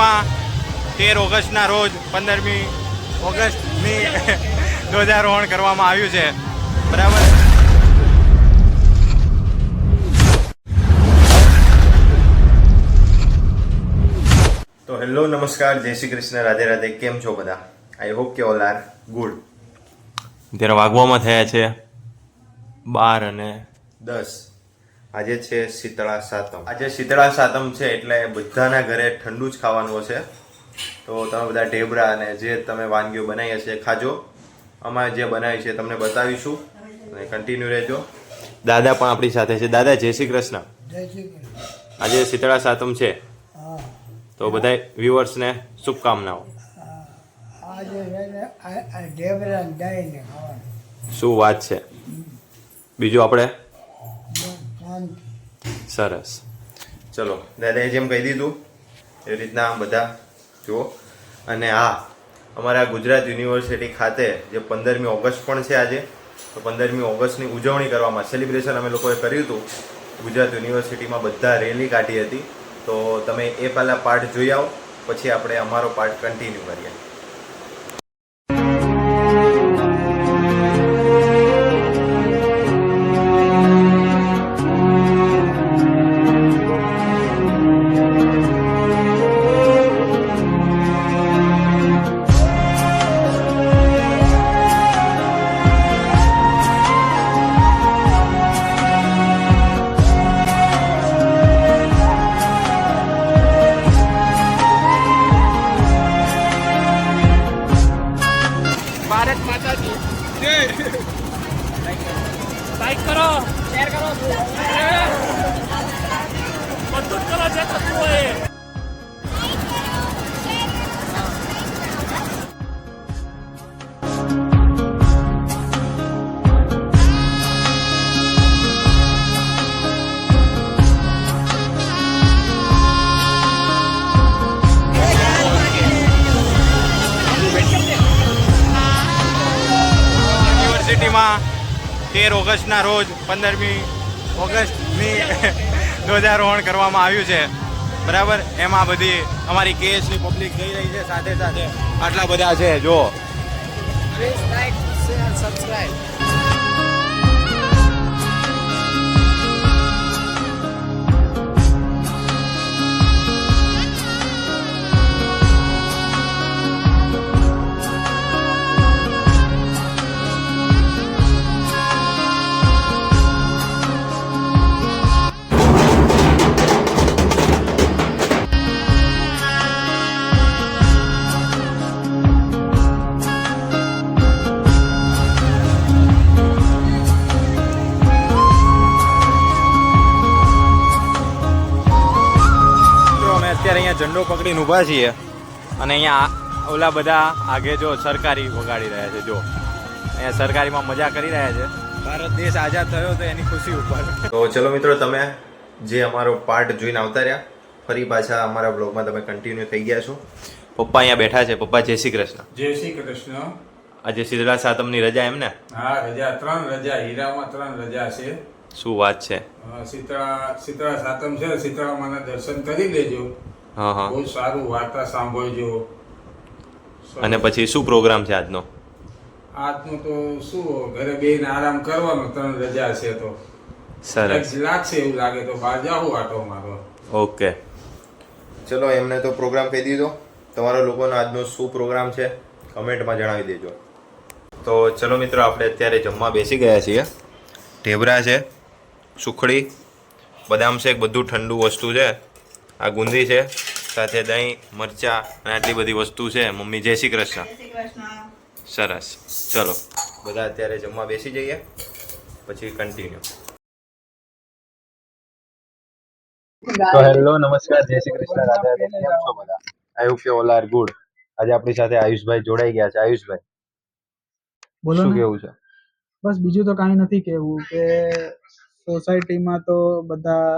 યુનિવર્સિટીમાં તેર ઓગસ્ટના રોજ પંદરમી ઓગસ્ટની ધ્વજારોહણ કરવામાં આવ્યું છે. બરાબર? તો હેલો નમસ્કાર. જય શ્રી કૃષ્ણ. રાધે રાધે. કેમ છો બધા? આઈ હોપ કે ઓલ આર ગુડ અત્યારે વાગવામાં થયા છે બાર અને દસ. આજે છે શીતળા સાતમ. આજે શીતળા સાતમ છે એટલે બધાના ઘરે ઠંડુ જ ખાવાનું હશે. તો તમે બધા ઢેબરા અને જે તમે વાનગીઓ બનાવી હશે ખાજો. અમારે જે બનાવી છે તમને બતાવીશું. અને કન્ટિન્યુ રહેજો. દાદા પણ આપણી સાથે છે. દાદા જય શ્રી કૃષ્ણ. આજે શીતળા સાતમ છે. તો બધા વ્યુઅર્સને શુભકામનાઓ. શું વાત છે? બીજું આપણે? સરસ. ચલો, દાદાએ જેમ કહી દીધું, એ રીતના બધા જુઓ. અને આ અમારા ગુજરાત યુનિવર્સિટી ખાતે જે પંદરમી ઓગસ્ટ પણ છે આજે, તો પંદરમી ઓગસ્ટની ઉજવણી કરવામાં સેલિબ્રેશન અમે લોકોએ કર્યું હતું. ગુજરાત યુનિવર્સિટીમાં બધા રેલી કાઢી હતી. તો તમે એ પહેલાં પાર્ટ જોઈ આવો, પછી આપણે અમારો પાર્ટ કન્ટિન્યુ કરીએ. લાઈક કરો. શેર કરો. બધું કરો જે થતું હોય તેર ઓગસ્ટના રોજ પંદરમી ઓગસ્ટની ધ્વજારોહણ કરવામાં આવ્યું છે. બરાબર? એમાં બધી અમારી કેએસની પબ્લિક જઈ રહી છે સાથે સાથે. આટલા બધા છે જો Please અત્યારે અહીંયા ઝંડો પકડીને ઊભા છીએ. અને અહીંયા ઓલા બધા આગે જો સરકારી વગાડી રહ્યા છે જો. અહીંયા સરકારીમાં મજા કરી રહ્યા છે. ભારત દેશ આઝાદ થયો તો એની ખુશી ઉપર. તો ચલો મિત્રો તમે જે અમારો પાર્ટ જોઈને આવતા રહ્યા ફરી પાછા અમારા બ્લોગમાં તમે કન્ટિન્યુ થઈ ગયા છો. પપ્પા અહીંયા બેઠા છે. પપ્પા જય શ્રી કૃષ્ણ. જય શ્રી કૃષ્ણ. આજે સિદ્ધરા સાતમની રજા એમ ને? હા રજા ત્રણ રજા હીરામાં ત્રણ રજા છે. શું વાત છે? શીતળા શીતળા સાતમ છે. શીતળા માના દર્શન કરી લેજો. બહુ સારું વાર્તા સાંભળજો. અને પછી શું પ્રોગ્રામ છે આજનો? આજનો તો શું ઘરે બેહીને આરામ કરવાનો ત્રણ રજા છે તો. સરસ. લાગશે એવું લાગે તો બહાર જાઉં આટો મારો ઓકે. ચલો એમને તો પ્રોગ્રામ કહી દીધો. તમારા લોકોનો આજનો શું પ્રોગ્રામ છે કમેન્ટમાં જણાવી દેજો. તો ચલો મિત્રો આપણે અત્યારે જમવા બેસી ગયા છીએ. ઢેબરા છે સુખડી બદામ શેક બધું ઠંડુ વસ્તુ છે. આ ગુંદી છે સાથે દહીં મરચા અને આટલી બધી વસ્તુ છે. મમ્મી જય શ્રી કૃષ્ણ. સરસ. ચલો બધા અત્યારે જમવા બેસી જઈએ. પછી કન્ટિન્યુ તો હેલો નમસ્કાર જય શ્રી કૃષ્ણ રાધા રાધે. કેમ છો બધા? I hope you all are good આજે આપણી સાથે આયુષભાઈ જોડાઈ ગયા છે. આયુષભાઈ બોલો શું ને. કેવું છે? બસ બીજું તો કાંઈ નથી કેવું કે સોસાયટીમાં તો બધા